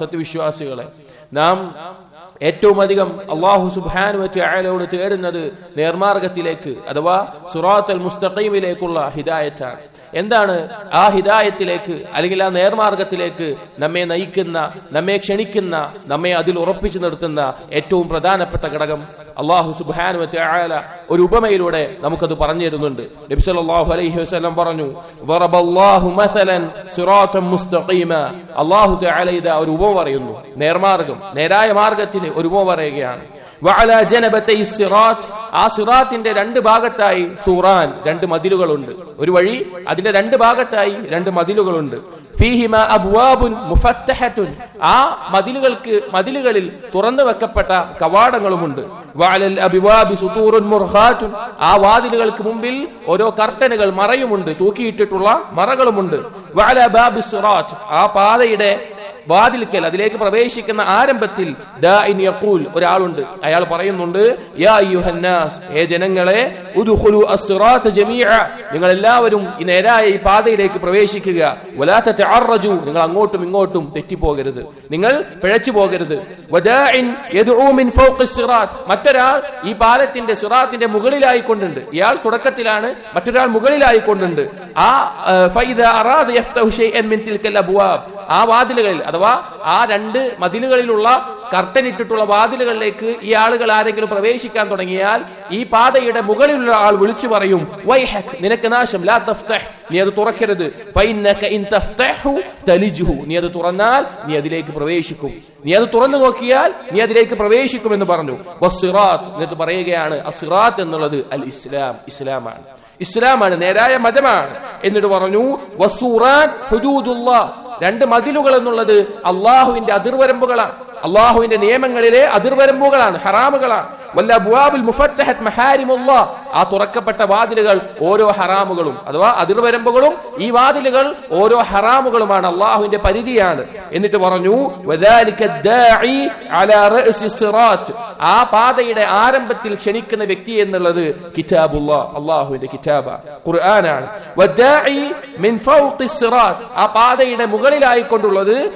സത്യവിശ്വാസികളെ. നാം ഏറ്റവും അധികം അള്ളാഹു സുബാനുവറ്റോട് തേടുന്നത് നേർമാർഗത്തിലേക്ക് അഥവാ സുറാത്തൽ മുസ്തഖീമിലേക്കുള്ള ഹിദായത്താണ്. എന്താണ് ആ ഹിദായത്തിലേക്ക് അല്ലെങ്കിൽ ആ നേർമാർഗത്തിലേക്ക് നമ്മെ നയിക്കുന്ന നമ്മെ ക്ഷണിക്കുന്ന നമ്മെ അതിൽ ഉറപ്പിച്ചു നിർത്തുന്ന ഏറ്റവും പ്രധാനപ്പെട്ട ഘടകം അള്ളാഹു സുബാനുവറ്റ ഒരു ഉപമയിലൂടെ നമുക്കത് പറഞ്ഞു തരുന്നുണ്ട്. അലൈഹി പറഞ്ഞു അള്ളാഹു ഒരു ഉപമ പറയുന്നു. നേർമാർഗം നേരായ മാർഗത്തിന് ഒരു പറയുകയാണ്. സിറാത്ത്. ആ സിറാത്തിന്റെ രണ്ട് ഭാഗത്തായി സൂറാൻ രണ്ട് മതിലുകളുണ്ട്. ഒരു വഴി അതിന്റെ രണ്ട് ഭാഗത്തായി രണ്ട് മതിലുകളുണ്ട്. ഫീഹിമ അബ്വാബുൻ മുഫത്തഹത്തുൻ. ആ മതിലുകൾക്ക് മതിലുകളിൽ തുറന്നു വെക്കപ്പെട്ട കവാടങ്ങളുമുണ്ട്. വഅലൽ അബിവാബി സുതൂറുൻ മുർഹാറ്റുൻ ആ വാതിലുകൾക്ക് മുമ്പിൽ ഓരോ കർട്ടനുകൾ മറയുമുണ്ട്. തൂക്കിയിട്ടിട്ടുള്ള മറകളുമുണ്ട്. വഅല ബാബി സിറാത്ത്. ആ പാതയുടെ വാതിൽക്കൽ അതിലേക്ക് പ്രവേശിക്കുന്ന ആരംഭത്തിൽ യഖൂൽ ഒരാളുണ്ട്. അയാൾ പറയുന്നുണ്ട് ജനങ്ങളെ നിങ്ങൾ എല്ലാവരും ഈ നേരായ ഈ പാതയിലേക്ക് പ്രവേശിക്കുക. വലാ തതഅറജു നിങ്ങൾ അങ്ങോട്ടും ഇങ്ങോട്ടും തെറ്റിപ്പോകരുത്. നിങ്ങൾ പിഴച്ചു പോകരുത്. മറ്റൊരാൾ ഈ പാലത്തിന്റെ സിറാത്തിന്റെ മുകളിലായി കൊണ്ടുണ്ട് ഇയാൾ തുടക്കത്തിലാണ് മറ്റൊരാൾ മുകളിലായി കൊണ്ടുണ്ട് ആ ആ വാതിലുകളിൽ അഥവാ ആ രണ്ട് മതിലുകളിലുള്ള കർട്ടൻ ഇട്ടിട്ടുള്ള വാതിലുകളിലേക്ക് ഈ ആളുകൾ ആരെങ്കിലും പ്രവേശിക്കാൻ തുടങ്ങിയാൽ ഈ പാതയുടെ മുകളിലുള്ള ആൾ വിളിച്ചു പറയും വൈഹക് നിനക്ക് നാശം ലാ തഫ്തഹ്. നീ അത് തുറക്കരുത്. ഇൻ തഫ്തഹു നീ അത് തുറന്നാൽ നീ അതിലേക്ക് പ്രവേശിക്കും. നീ അത് തുറന്നു നോക്കിയാൽ നീ അതിലേക്ക് പ്രവേശിക്കും എന്ന് പറഞ്ഞു. എന്നിട്ട് പറയുകയാണ് അസിറാത്ത് എന്നുള്ളത് അൽ ഇസ്ലാം ഇസ്ലാമാണ്. ഇസ്ലാമാണ് നേരായ മതമാണ്. എന്നിട്ട് പറഞ്ഞു ഹുദൂദുല്ലാ. രണ്ട് മതിലുകൾ എന്നുള്ളത് അള്ളാഹുവിന്റെ അതിർവരമ്പുകളാണ്. അള്ളാഹുവിന്റെ നിയമങ്ങളിലെ അതിർവരമ്പുകളാണ് ഹറാമുകളാണ്. വല്ല മുഫത്തഹത് മഹാരിമുള്ള ആ തുറക്കപ്പെട്ട വാതിലുകൾ ഓരോ ഹറാമുകളും. അഥവാ അതിർവരമ്പുകളും ഈ വാതിലുകൾ ഓരോ ഹറാമുകളുമാണ് അള്ളാഹുവിന്റെ പരിധിയാണ്. എന്നിട്ട് പറഞ്ഞു ആ പാതയുടെ ആരംഭത്തിൽ ക്ഷണിക്കുന്ന വ്യക്തി എന്നുള്ളത് കിതാബുള്ള അള്ളാഹുവിന്റെ കിതാബ ഖുർആനാണ്. ആ പാതയുടെ മുകളിലായിക്കൊണ്ടുള്ളത്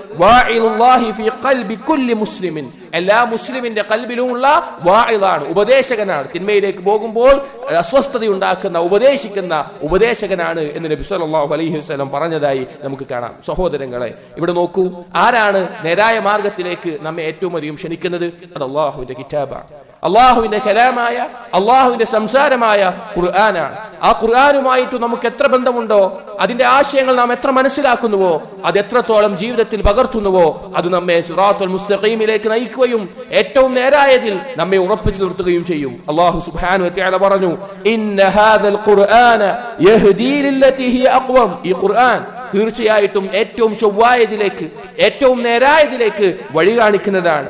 ഫീ ഖൽബി കുല്ലി മുസ്ലിമിൻ. എല്ലാ മുസ്ലിമിന്റെ കൽബിലുമുള്ള വാഇലാണ് ഉപദേശകനാണ്. തിന്മയിലേക്ക് പോകുമ്പോൾ അസ്വസ്ഥത ഉണ്ടാക്കുന്ന ഉപദേശിക്കുന്ന ഉപദേശകനാണ് എന്ന് നബി സല്ലല്ലാഹു അലൈഹി വസല്ലം പറഞ്ഞതായി നമുക്ക് കാണാം. സഹോദരങ്ങളെ ഇവിടെ നോക്കൂ ആരാണ് നേരായ മാർഗത്തിലേക്ക് നമ്മെ ഏറ്റവും അധികം ക്ഷണിക്കുന്നത്? അത് അള്ളാഹുവിന്റെ കിതാബാണ്. അള്ളാഹുവിന്റെ കലാമായ അള്ളാഹുവിന്റെ സംസാരമായ ഖുർആനാണ്. ആ ഖുർആാനുമായിട്ട് നമുക്ക് എത്ര ബന്ധമുണ്ടോ അതിന്റെ ആശയങ്ങൾ നാം എത്ര മനസ്സിലാക്കുന്നുവോ അത് എത്രത്തോളം ജീവിതത്തിൽ പകർത്തുന്നുവോ അത് നമ്മെ സിറാത്തുൽ മുസ്തഖീമിലേക്ക് നയിക്കുകയും ഏറ്റവും നേരായതിൽ നമ്മെ ഉറപ്പിച്ചു നിർത്തുകയും ചെയ്യും. അള്ളാഹു സുബ്ഹാനഹു വതആല പറഞ്ഞു ഇന്ന ഹാദൽ ഖുർആന യഹ്ദീ ലില്ലതി ഹിയ അഖ്വം. ഈ ഖുർആൻ തീർച്ചയായിട്ടും ഏറ്റവും ചൊവ്വായതിലേക്ക് ഏറ്റവും നേരായതിലേക്ക് വഴി കാണിക്കുന്നതാണ്.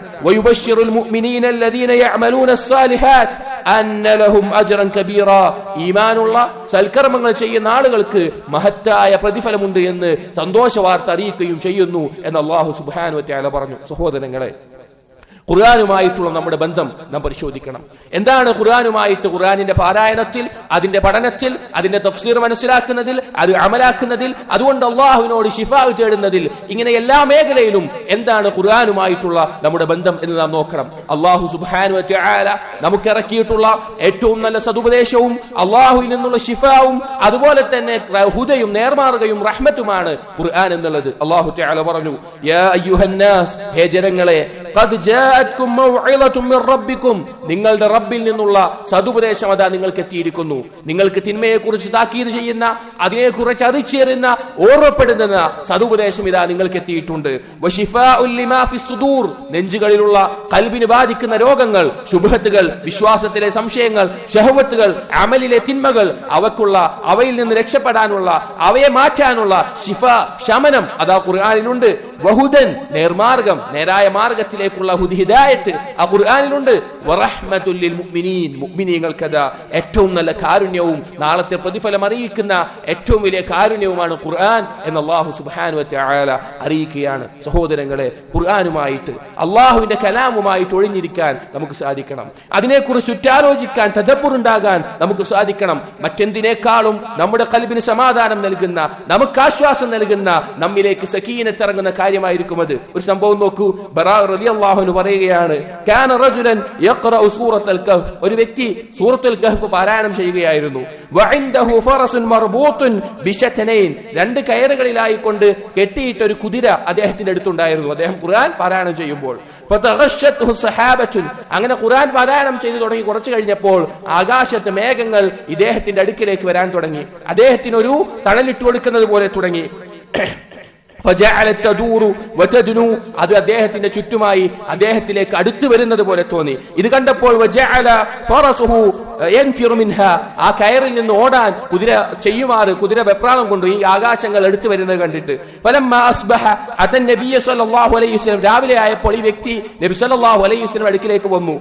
ഈമാനുള്ള സൽക്കർമ്മങ്ങൾ ചെയ്യുന്ന ആളുകൾക്ക് മഹത്തായ പ്രതിഫലമുണ്ട് എന്ന് സന്തോഷ വാർത്ത അറിയിക്കുകയും ചെയ്യുന്നു എന്ന് അള്ളാഹു സുബാനുവറ്റാല പറഞ്ഞു. സഹോദരങ്ങളെ ഖുർആാനുമായിട്ടുള്ള നമ്മുടെ ബന്ധം നാം പരിശോധിക്കണം. എന്താണ് ഖുർആാനുമായിട്ട് ഖുർആാനിന്റെ പാരായണത്തിൽ അതിന്റെ പഠനത്തിൽ അതിന്റെ തഫ്സീർ മനസ്സിലാക്കുന്നതിൽ അത് അമലാക്കുന്നതിൽ അതുകൊണ്ട് അള്ളാഹുവിനോട് ഷിഫാവ് തേടുന്നതിൽ ഇങ്ങനെ എല്ലാ മേഖലയിലും എന്താണ് ഖുർആാനുമായിട്ടുള്ള നമ്മുടെ ബന്ധം എന്ന് നാം നോക്കണം. അള്ളാഹു സുബാനു നമുക്ക് ഇറക്കിയിട്ടുള്ള ഏറ്റവും നല്ല സതുപദേശവും അള്ളാഹുവിൽ നിന്നുള്ള ഷിഫാവും അതുപോലെ തന്നെ ഹുദയും നേർമാർഗയും റഹ്മത്തുമാണ് ഖുർആൻ എന്നുള്ളത്. അള്ളാഹു പറഞ്ഞു ഹേ ജനങ്ങളെ നിങ്ങളുടെ റബ്ബിൽ നിന്നുള്ള സതുപദേശം അതാ നിങ്ങൾക്ക് എത്തിയിരിക്കുന്നു. നിങ്ങൾക്ക് തിന്മയെ കുറിച്ച് താക്കീത് ചെയ്യുന്ന അതിനെ കുറിച്ച് അറിച്ചേറുന്ന ഓർമ്മപ്പെടുന്ന സതുപദേശം ഇതാ നിങ്ങൾക്ക് എത്തിയിട്ടുണ്ട്. നെഞ്ചുകളിലുള്ള കൽബിന് ബാധിക്കുന്ന രോഗങ്ങൾ ശുഭത്തുകൾ വിശ്വാസത്തിലെ സംശയങ്ങൾ ഷഹവത്തുകൾ അമലിലെ തിന്മകൾ അവക്കുള്ള അവയിൽ നിന്ന് രക്ഷപ്പെടാനുള്ള അവയെ മാറ്റാനുള്ള ശിഫ ശമനം അതാ ഖുർആാനിലുണ്ട്. വഹുദൻ നേർമാർഗം നേരായ മാർഗത്തിലേക്ക് മാർഗത്തിലേക്കുള്ള ഹുദി- ഹിദായത്ത് ആ ഖുർആാനിലുണ്ട്. മുഅ്മിനീങ്ങൾക്കതാ ഏറ്റവും നല്ല കാരുണ്യവും നാളത്തെ പ്രതിഫലം അറിയിക്കുന്ന ഏറ്റവും വലിയ കാരുണ്യവുമാണ് ഖുർആൻ എന്ന് അള്ളാഹു സുബ്ഹാനഹു വതആല അറിയിക്കുകയാണ്. സഹോദരങ്ങളെ ഖുർആനുമായിട്ട് അള്ളാഹുവിന്റെ കലാമുമായിട്ട് ഒഴിഞ്ഞിരിക്കാൻ നമുക്ക് സാധിക്കണം. അതിനെക്കുറിച്ച് ഉറ്റാലോചിക്കാൻ തദപ്പുറുണ്ടാകാൻ നമുക്ക് സാധിക്കണം. മറ്റെന്തിനേക്കാളും നമ്മുടെ കൽബിന് സമാധാനം നൽകുന്ന നമുക്ക് ആശ്വാസം നൽകുന്ന നമ്മിലേക്ക് സക്കീനത്ത് ഇറങ്ങുന്ന കാര്യമായിരിക്കും അത്. ഒരു സംഭവം നോക്കൂ. ബറാ റളിയല്ലാഹു അൻഹു പറയുകയാണ് ഒരു വ്യക്തി സൂറത്തുൽ കഹ്ഫ് പാരായണം ചെയ്യുകയായിരുന്നു. രണ്ട് കയറുകളിലായിക്കൊണ്ട് കെട്ടിയിട്ട ഒരു കുതിര അദ്ദേഹത്തിന്റെ അടുത്തുണ്ടായിരുന്നു. അദ്ദേഹം ഖുർആൻ പാരായണം ചെയ്യുമ്പോൾ അങ്ങനെ ഖുർആൻ പാരായണം ചെയ്തു തുടങ്ങി. കുറച്ചു കഴിഞ്ഞപ്പോൾ ആകാശത്ത് മേഘങ്ങൾ ഇദ്ദേഹത്തിന്റെ അടുക്കിലേക്ക് വരാൻ തുടങ്ങി. അദ്ദേഹത്തിന് ഒരു തണലിട്ട് കൊടുക്കുന്നത് പോലെ തുടങ്ങി. വതദ്നു. അത് അദ്ദേഹത്തിന്റെ ചുറ്റുമായി അദ്ദേഹത്തിലേക്ക് അടുത്തു വരുന്നത് പോലെ തോന്നി. ഇത് കണ്ടപ്പോൾ ആ കയറിൽ നിന്ന് ഓടാൻ കുതിര ചെയ്യുമാറ് കുതിര വെപ്രാളം കൊണ്ടു ഈ ആകാശങ്ങൾ എടുത്തു വരുന്നത് കണ്ടിട്ട്. അതൻ നബിയെ സല്ലാഹു അലൈഹി വസ്ലം രാവിലെ ആയപ്പോൾ ഈ വ്യക്തി നബി സല്ലാഹു അലൈഹി വസ്ലം അടുക്കിലേക്ക് വന്നു.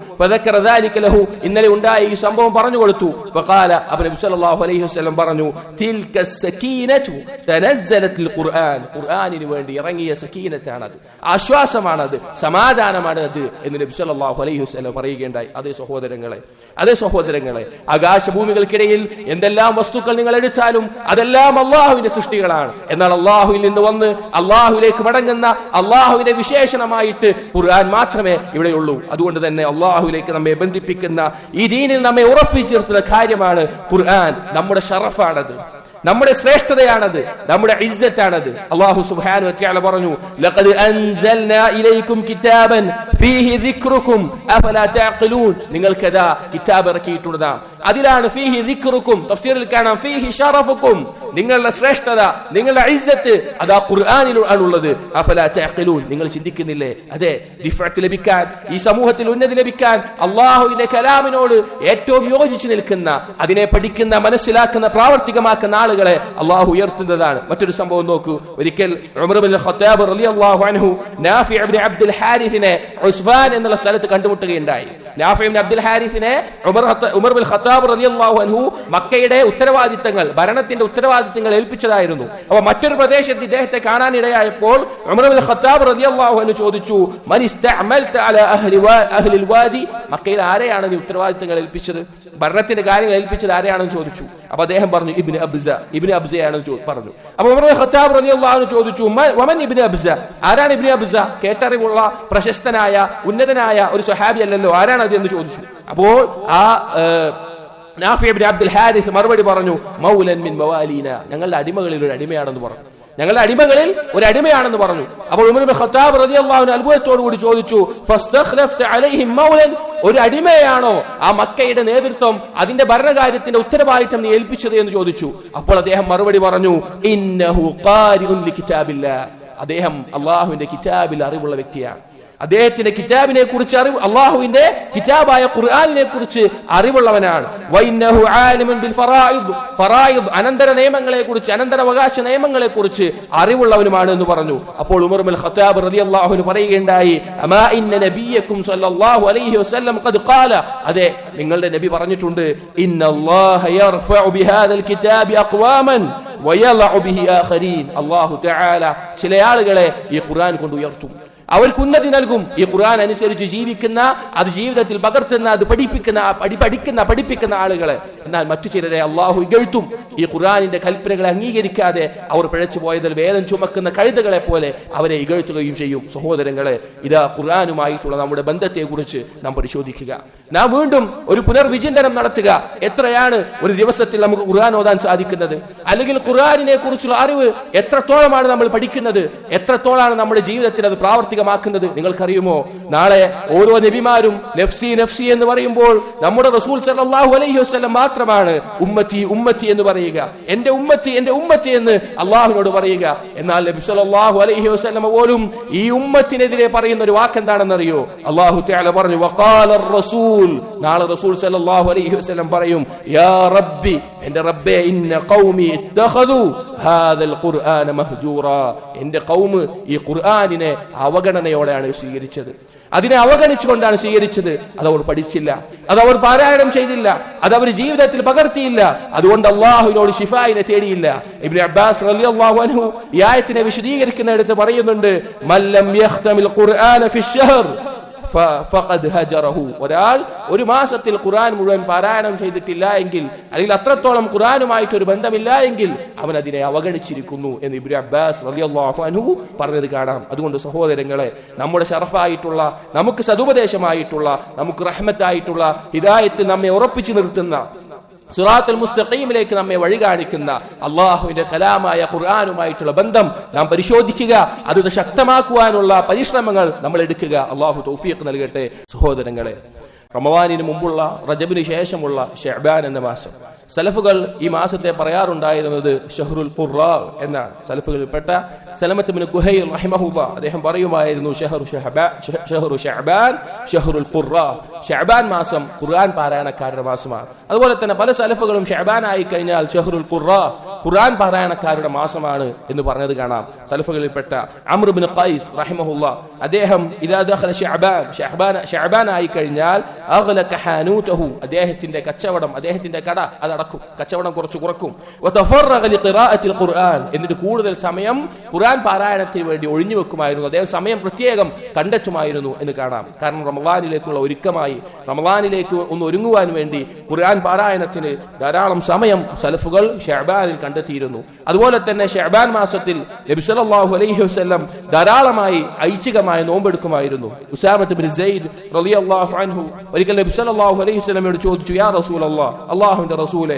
ലഹു. ഇന്നലെ ഉണ്ടായ ഈ സംഭവം പറഞ്ഞു കൊടുത്തു. ഫഖാല അപ്പോൾ നബി സല്ലാഹു അലൈഹി വസ്ലം പറഞ്ഞു തിൽക സകീനതു തനസ്സലത്തിൽ ഖുർആൻ. ഖുർആനിന് വേണ്ടി ഇറങ്ങിയ സകീനത്താണത്. ആശ്വാസമാണത് സമാധാനമാണ് അത് എന്ന് നബി സല്ലാഹു അലൈഹി വസ്ലം പറയുകയുണ്ടായി. അതേ സഹോദരങ്ങളെ അതേ സഹോദരങ്ങൾ സഹോദരങ്ങളെ ആകാശഭൂമികൾക്കിടയിൽ എന്തെല്ലാം വസ്തുക്കൾ നിങ്ങൾ എടുത്താലും അതെല്ലാം അള്ളാഹുവിന്റെ സൃഷ്ടികളാണ്. എന്നാൽ അള്ളാഹുവിൽ നിന്ന് വന്ന് അള്ളാഹുവിലേക്ക് മടങ്ങുന്ന അള്ളാഹുവിന്റെ വിശേഷണമായിട്ട് ഖുർആൻ മാത്രമേ ഇവിടെയുള്ളൂ. അതുകൊണ്ട് തന്നെ അള്ളാഹുവിലേക്ക് നമ്മെ ബന്ധിപ്പിക്കുന്ന ഈ ദീനിൽ നമ്മെ ഉറപ്പിച്ചിരുത്തുന്ന കാര്യമാണ് ഖുർആൻ. നമ്മുടെ ഷറഫാണത്. നമ്മുടെ ശ്രേഷ്ഠതയാണത് നമ്മുടെ ഇജ്ജത്താണത്. അല്ലാഹു സുബ്ഹാനഹു വതആല പറഞ്ഞു ലഖദ് അൻസൽനാ ഇലൈക്കും കിതാബൻ ഫീഹി ദിക്റുക്കും അഫലാ തഅഖിലൂൻ നിങ്ങൾക്കതാ കിതാബ് ഇറക്കിയിട്ടുണ്ട് അതിലാണ് ഫീഹി ദിക്റുക്കും തഫ്സീറിൽ കാണാം ഫീഹി ഷറഫുക്കും. നിങ്ങളുടെ ശ്രേഷ്ഠത നിങ്ങളുടെ ഇസ്സത്ത് അതാ ഖുർആനിൽ ആണുള്ളത്. അഫലാ തഅഖിലൂൻ നിങ്ങൾ ചിന്തിക്കുന്നില്ലേ? അതെ റിഫഅത്ത് ലഭിക്കാൻ ഈ സമൂഹത്തിൽ ഉന്നതി ലഭിക്കാൻ അള്ളാഹുവിന്റെ കലാമിനോട് ഏറ്റവും യോജിച്ചു നിൽക്കുന്ന അതിനെ പഠിക്കുന്ന മനസ്സിലാക്കുന്ന പ്രാവർത്തികമാക്കുന്ന ആളുകളെ അള്ളാഹു ഉയർത്തുന്നതാണ്. മറ്റൊരു സംഭവം നോക്കൂ. ഒരിക്കൽ ഖത്താബ് അൻഹു നാഫി അബ്ദുൽ ഹാരിഫിനെ ഉസ്ഫാൻ എന്നുള്ള സ്ഥലത്ത് കണ്ടുമുട്ടുകയുണ്ടായി. നാഫി അബ്ദുൽ ഹാരിഫിനെ ഉമർ ഉമർ ബിൻ ഖത്താബ് റളിയല്ലാഹു അൻഹു മക്കയുടെ ഉത്തരവാദിത്തങ്ങൾ ഭരണത്തിന്റെ ഉത്തരവാദിത്തങ്ങൾ ഏൽപ്പിച്ചതായിരുന്നു. അപ്പൊ മറ്റൊരു പ്രദേശത്ത് ഇദ്ദേഹത്തെ കാണാനിടയായപ്പോൾ ഉമർ ബിൻ ഖത്താബ് റളിയല്ലാഹു അൻഹു ചോദിച്ചു മൻ ഇസ്തഅമൽത അഹ്ലി അഹ്ലിൽ വാദി? മക്കയിൽ ആരെയാണ് നീ ഉത്തരവാദിത്തങ്ങൾ ഏൽപ്പിച്ചത്? ഭരണത്തിന്റെ കാര്യങ്ങൾ ഏൽപ്പിച്ചത് ആരെയാണെന്ന് ചോദിച്ചു. അപ്പൊ അദ്ദേഹം പറഞ്ഞു ഇബ്നു അബ്സ. ഇബ്നു അബ്സയാണ് പറഞ്ഞു. അപ്പൊ ഖത്താബ് റളിയല്ലാഹു ചോദിച്ചു "മ- വമൻ ഇബ്നു അബ്സ? ആരാണ് ഇബ്നു അബ്സ? കേട്ടറിവുള്ള പ്രശസ്തനായ ഉന്നതനായ ഒരു സ്വഹാബി അല്ലല്ലോ. ആരാണ് അത്? എന്ന് ചോദിച്ചു. അപ്പോൾ ആ നാഫി അബ്ദുൽ ഹാരിസ് മറുപടി പറഞ്ഞു മൗലൻ മിൻ മവാലീന. ഞങ്ങളുടെ അടിമകളിൽ ഒരു അടിമയാണെന്ന് പറഞ്ഞു. ഞങ്ങളുടെ അടിമകളിൽ ഒരു അടിമയാണെന്ന് പറഞ്ഞു. അപ്പോൾ ഉമർ ഖത്താബ് കൂടി ചോദിച്ചു ഒരു അടിമയാണോ ആ മക്കയുടെ നേതൃത്വം അതിന്റെ ഭരണകാര്യത്തിന്റെ ഉത്തരവാദിത്തം നീ ഏൽപ്പിച്ചത്? എന്ന് ചോദിച്ചു. അപ്പോൾ അദ്ദേഹം മറുപടി പറഞ്ഞു ഇന്നഹു അദ്ദേഹം അള്ളാഹുവിന്റെ കിതാബിൽ അറിവുള്ള വ്യക്തിയാണ്. അദ്ദേഹത്തിന്റെ കിതാബിനെ കുറിച്ച് അറിവ് അള്ളാഹുവിന്റെ കിതാബായ ഖുർആാനിനെ കുറിച്ച് അറിവുള്ളവനാണ്. അനന്തര നിയമങ്ങളെ കുറിച്ച് അനന്തരാവകാശ നിയമങ്ങളെ കുറിച്ച് അറിവുള്ളവനുമാണ് എന്ന് പറഞ്ഞു. അപ്പോൾ ഉമർ ബിൻ ഖത്താബ് റളിയല്ലാഹു പറയുകയുണ്ടായി അമാ ഇന്ന നബിയക്കും സല്ലല്ലാഹു അലൈഹി വസല്ലം ഖദ് ഖാല. അതെ നിങ്ങളുടെ നബി പറഞ്ഞിട്ടുണ്ട് ഇന്നല്ലാഹ യർഫഉ ബിഹാദൽ കിതാബി അഖ്വാമൻ വയളഉ ബിഹി ആഖരീൻ. അല്ലാഹു തആല ചില ആളുകളെ ഈ ഖുർആൻ കൊണ്ട് ഉയർത്തും. അവർക്ക് ഉന്നതി നൽകും. ഈ ഖുർആൻ അനുസരിച്ച് ജീവിക്കുന്ന അത് ജീവിതത്തിൽ പകർത്തുന്ന അത് പഠിപ്പിക്കുന്ന പഠി പഠിക്കുന്ന പഠിപ്പിക്കുന്ന ആളുകളെ. എന്നാൽ മറ്റു ചിലരെ അള്ളാഹു ഇകഴ്ത്തും. ഈ ഖുർആാനിന്റെ കൽപ്പനകളെ അംഗീകരിക്കാതെ അവർ പിഴച്ചു പോയതിൽ വേദം ചുമക്കുന്ന കഴുതകളെ പോലെ അവരെ ഇകഴ്ത്തുകയും ചെയ്യും. സഹോദരങ്ങളെ ഇത് ഖുർആാനുമായിട്ടുള്ള നമ്മുടെ ബന്ധത്തെ കുറിച്ച് നാം പരിശോധിക്കുക. നാം വീണ്ടും ഒരു പുനർവിചിന്തനം നടത്തുക. എത്രയാണ് ഒരു ദിവസത്തിൽ നമുക്ക് ഖുർആൻ ഓതാൻ സാധിക്കുന്നത്? അല്ലെങ്കിൽ ഖുർആാനിനെ കുറിച്ചുള്ള അറിവ് എത്രത്തോളമാണ് നമ്മൾ പഠിക്കുന്നത്? എത്രത്തോളാണ് നമ്മുടെ ജീവിതത്തിൽ അത് പ്രാവർത്തികമാക്കുന്നത് നിങ്ങൾക്കറിയുമോ? നാളെ ഓരോ നബിമാരും നഫ്സി നഫ്സി എന്ന് പറയുമ്പോൾ നമ്മുടെ റസൂൽ സല്ലല്ലാഹു അലൈഹി വസല്ലം മാത്രമാണ് ഉമ്മത്തി ഉമ്മത്തി എന്ന് പറയുക. എന്റെ ഉമ്മത്തി എന്റെ ഉമ്മത്തി എന്ന് അള്ളാഹുവിനോട് പറയുക. എന്നാൽ നബി സല്ലല്ലാഹു അലൈഹി വസല്ലം പോലും ഈ ഉമ്മത്തിനെതിരെ പറയുന്ന ഒരു വാക്ക് എന്താണെന്നറിയോ അള്ളാഹു പറഞ്ഞു റസൂൽ. നാളെ റസൂൽ സല്ലല്ലാഹു അലൈഹി വസല്ലം പറയും യാ റബ്ബി എന്റെ റബ്ബേ ഇന്ന ഖൗമി ഇത്തഖദു ഹാദൽ ഖുർആന മഹ്ജൂറ. എന്റെ ഖൗമ് ഈ ഖുർആനിനെ അവഗ അവഗണനയോടെയാണ് സ്വീകരിച്ചത്. അതിനെ അവഗണിച്ചുകൊണ്ടാണ് സ്വീകരിച്ചത്. അതവർ പഠിച്ചില്ല. അതവർ പാരായണം ചെയ്തില്ല. അതവർ ജീവിതത്തിൽ പകർത്തിയില്ല. അതുകൊണ്ട് അള്ളാഹുവിനോട് ഷിഫായിനെ തേടിയില്ല. ഇബ്നു അബ്ബാസ് റളിയല്ലാഹു അൻഹു ഈ ആയത്തിനെ വിശദീകരിക്കുന്നിടത്ത് പറയുന്നുണ്ട് മല്ലം ഖുർആന ഒരാൾ ഒരു മാസത്തിൽ ഖുർആൻ മുഴുവൻ പാരായണം ചെയ്തിട്ടില്ല എങ്കിൽ അല്ലെങ്കിൽ അത്രത്തോളം ഖുർആനുമായിട്ട് ഒരു ബന്ധമില്ല എങ്കിൽ അവൻ അതിനെ അവഗണിച്ചിരിക്കുന്നു എന്ന് ഇബ്നു അബ്ബാസ് അൻഹു പറഞ്ഞത് കാണാം. അതുകൊണ്ട് സഹോദരങ്ങളെ നമ്മുടെ ഷറഫായിട്ടുള്ള നമുക്ക് സതുപദേശമായിട്ടുള്ള നമുക്ക് റഹ്മത്തായിട്ടുള്ള ഹിദായത്ത് നമ്മെ ഉറപ്പിച്ചു നിർത്തുന്ന സുറാത്തുൽ മുസ്തഖീമിലേക്ക് നമ്മെ വഴി കാണിക്കുന്ന അള്ളാഹുവിന്റെ കലാമായ ഖുർആാനുമായിട്ടുള്ള ബന്ധം നാം പരിശോധിക്കുക അത് ശക്തമാക്കുവാനുള്ള പരിശ്രമങ്ങൾ നമ്മൾ എടുക്കുക. അള്ളാഹു തൗഫീഖ് നൽകട്ടെ സഹോദരങ്ങളെ. റമവാനിന് മുമ്പുള്ള റജബിന് ശേഷമുള്ള ഷെഹബാൻ എന്ന മാസം. സലഫുകൾ ഈ മാസത്തെ പറയാറുണ്ടായിരുന്നത് ഷഹ്റുൽ ഖുറ എന്നാണ്. സലഫുകളിൽപ്പെട്ട സലമത്ത് ഗുഹൈൽ റഹിമഹുബ അദ്ദേഹം പറയുമായിരുന്നു ഷഹറു ഷഹറു ഷഹബാൻ ഷഹറുൽ ഖുറ ഷഹബാൻ മാസം ഖുർആൻ പാരായണക്കാരുടെ മാസമാണ്. അതുപോലെ തന്നെ പല സലഫുകളും ഷഹബാൻ ആയി കഴിഞ്ഞാൽ ഷഹറുൽ ഖുറ ഖുർആൻ പാരായണക്കാരുടെ മാസമാണ് എന്ന് പറഞ്ഞത് കാണാം. സലഫുകളിൽ സലഫുകളിൽപ്പെട്ട അമ്രുബിൻ ഖൈസ് റഹിമഹുല്ല അദ്ദേഹം ഇദാ ദഖല ഷഹബാൻ ഷഹബാൻ ഷഹബാൻ ആയി കഴിഞ്ഞാൽ അഗ്ലക ഹാനൂതഹു. അദ്ദേഹത്തിന്റെ കച്ചവടം അദ്ദേഹത്തിന്റെ കട അത് അടക്കും കച്ചവടം കുറച്ച് കുറക്കും. ഖുർആൻ. എന്നിട്ട് കൂടുതൽ സമയം ഖുർആൻ പാരായണത്തിന് വേണ്ടി ഒഴിഞ്ഞു വെക്കുമായിരുന്നു. അദ്ദേഹം സമയം പ്രത്യേകം കണ്ടെത്തുമായിരുന്നു എന്ന് കാണാം. കാരണം റമളാനിലേക്കുള്ള ഒരുക്കമായി റമളാനിലേക്ക് ഒന്ന് ഒരുങ്ങുവാൻ വേണ്ടി ഖുർആൻ പാരായണത്തിന് ധാരാളം സമയം സലഫുകൾ ഷെഹബാനിൽ കണ്ടെത്തിയിരുന്നു. അതുപോലെ തന്നെ ഷെഹബാൻ മാസത്തിൽ നബി സല്ലല്ലാഹു അലൈഹി വസല്ലം ധാരാളമായി ഐച്ഛികമായ നോമ്പെടുക്കുമായിരുന്നു. ഉസാമത്ത് ബിൻ സെയ്ദ് റളിയല്ലാഹു അൻഹു ഒരിക്കൽ നബി സല്ലല്ലാഹു അലൈഹി വസല്ലമയോട് ചോദിച്ചു യാ റസൂലല്ലാഹ് അല്ലാഹുവിന്റെ അള്ളാഹുവിന്റെ അലം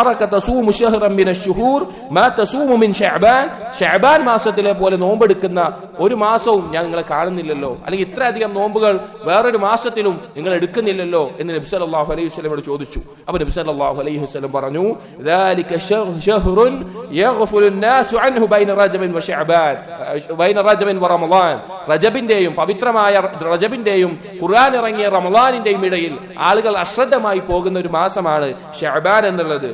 അറക തസൂമു ശഹ്റൻ മിന അശ്ശുഹൂർ മാ തസൂമു മിൻ ശഅബാൻ ശഅബാൻ മാസത്തിലെ പോലെ നോമ്പെടുക്കുന്ന ഒരു മാസവും ഞാൻ നിങ്ങളെ കാണുന്നില്ലല്ലോ അല്ലെങ്കിൽ ഇത്രയധികം നോമ്പുകൾ വേറൊരു മാസത്തിലും നിങ്ങൾ എടുക്കുന്നില്ലല്ലോ എന്ന് നബി സല്ലല്ലാഹു അലൈഹി വസല്ലമയോട് ചോദിച്ചു അപ്പോൾ നബി സല്ലല്ലാഹു അലൈഹി വസല്ലം പറഞ്ഞു ذلك شهر يغفل الناس عنه بين رجب وشعبان بين رجب ورمضان റജബിന്റെയും പവിത്രമായ റജബിന്റെയും ഖുർആൻ ഇറങ്ങിയ റമളാനിന്റെയും ഇടയിൽ ആളുകൾ അശ്രദ്ധമായി പോകുന്ന ഒരു മാസമാണ് ഷഅബാൻ എന്നുള്ളത്.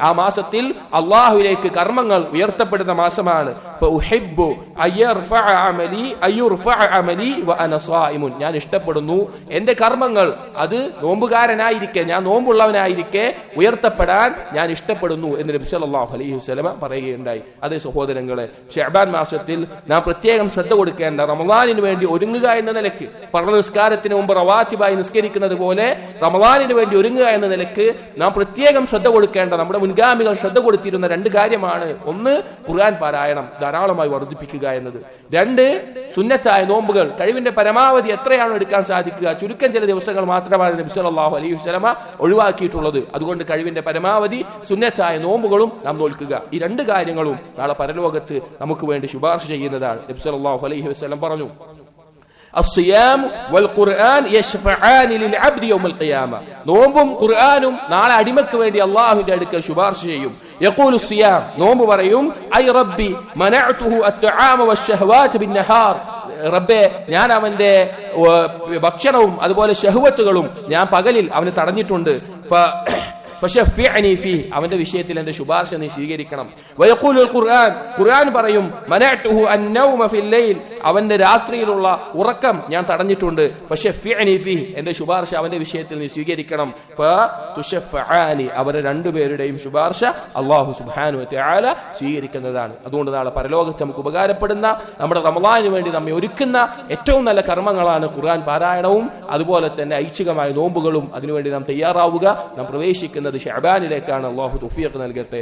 ആ മാസത്തിൽ അല്ലാഹുവിലേക്ക് കർമ്മങ്ങൾ ഉയർത്തപ്പെടുന്ന മാസമാണ്. ഞാൻ ഇഷ്ടപ്പെടുന്നു. എന്റെ കർമ്മങ്ങൾ അത് നോമ്പുകാരനായിരിക്കെ ഞാൻ നോമ്പുള്ളവനായിരിക്കെ ഉയർത്തപ്പെടാൻ ഞാൻ ഇഷ്ടപ്പെടുന്നു എന്ന് നബി സല്ലല്ലാഹു അലൈഹി വസല്ലമ പറയുകയുണ്ടായി. അതേ സഹോദരങ്ങളെ ഷഅബാൻ മാസത്തിൽ നാം പ്രത്യേകം ശ്രദ്ധ കൊടുക്കേണ്ട റമദാനിന് വേണ്ടി ഒരുങ്ങുക എന്ന നിലയ്ക്ക് പറഞ്ഞ നിസ്കാരത്തിന് മുമ്പ് റവാത്തിബായി നിസ്കരിക്കുന്നത് പോലെ റമദാനിന് വേണ്ടി ഒരുങ്ങുക എന്ന നിലയ്ക്ക് നാം പ്രത്യേകം ശ്രദ്ധ കൊടുക്കേണ്ട നമ്മുടെ മുൻഗാമികൾ ശ്രദ്ധ കൊടുത്തിരുന്ന രണ്ട് കാര്യമാണ്. ഒന്ന് ഖുർആൻ പാരായണം ധാരാളമായി വർദ്ധിപ്പിക്കുക എന്നത്. രണ്ട് സുന്നത്തായ നോമ്പുകൾ കഴിവിന്റെ പരമാവധി എത്രയാണോ എടുക്കാൻ സാധിക്കുക ചുരുക്കം ചില ദിവസങ്ങൾ മാത്രമാണ് നബി സല്ലല്ലാഹു അലൈഹി വസല്ലമ ഒഴിവാക്കിയിട്ടുള്ളത്. അതുകൊണ്ട് കഴിവിന്റെ പരമാവധി സുന്നത്തായ നോമ്പുകളും നാം നോൽക്കുക. ഈ രണ്ട് കാര്യങ്ങളും നാളെ പരലോകത്ത് നമുക്ക് വേണ്ടി ശുപാർശ ചെയ്യുന്നതാണ്. നബി സല്ലല്ലാഹു അലൈഹി വസല്ലം പറഞ്ഞു. الصيام والقران يشفعان للعبد يوم القيامه യൗമൽ ഖിയാമ നോമ്പും ഖുർആനും നാളെ അടിമക്ക് വേണ്ടി അല്ലാഹുവിന്റെ അടുക്കൽ ശുപാർശ ചെയ്യും. യഖൂലു സിയാം. നോമ്പ് പറയും ഐ റബ്ബി മനഅതുഹു അത്ആമ വശഹവാത്ത് ബിന്നഹാർ. റബ്ബേ ഞാൻ അവന്റെ ഭക്ഷണവും അതുപോലെ ഷഹുവത്തുകളും ഞാൻ പകലിൽ അവന് തടഞ്ഞിട്ടുണ്ട്. ഫശഫിഅനി ഫീ അവന്റെ വിഷയത്തിൽ എന്റെ ശുപാർശ നീ സ്വീകരിക്കണം. ഖുർആൻ. ഖുർആൻ പറയും ഫിൽ ലൈൽ. അവന്റെ രാത്രിയിലുള്ള ഉറക്കം ഞാൻ തടഞ്ഞിട്ടുണ്ട്. ഫീ എന്റെ ശുപാർശ അവന്റെ വിഷയത്തിൽ നീ സ്വീകരിക്കണം. അവരെ രണ്ടുപേരുടെയും ശുപാർശ അള്ളാഹു സുബ്ഹാനഹു വ തആല സ്വീകരിക്കുന്നതാണ്. അതുകൊണ്ട് നാളെ പരലോകത്ത് നമുക്ക് ഉപകാരപ്പെടുന്ന നമ്മുടെ റമലാനു വേണ്ടി നമ്മെ ഒരുക്കുന്ന ഏറ്റവും നല്ല കർമ്മങ്ങളാണ് ഖുർആൻ പാരായണവും അതുപോലെ തന്നെ ഐച്ഛികമായ നോമ്പുകളും അതിനുവേണ്ടി നാം തയ്യാറാവുക നാം പ്രവേശിക്കുന്നത് ഷഹബാനിലേക്കാണ് അള്ളാഹു തുഫിയൊക്കെ നൽകട്ടെ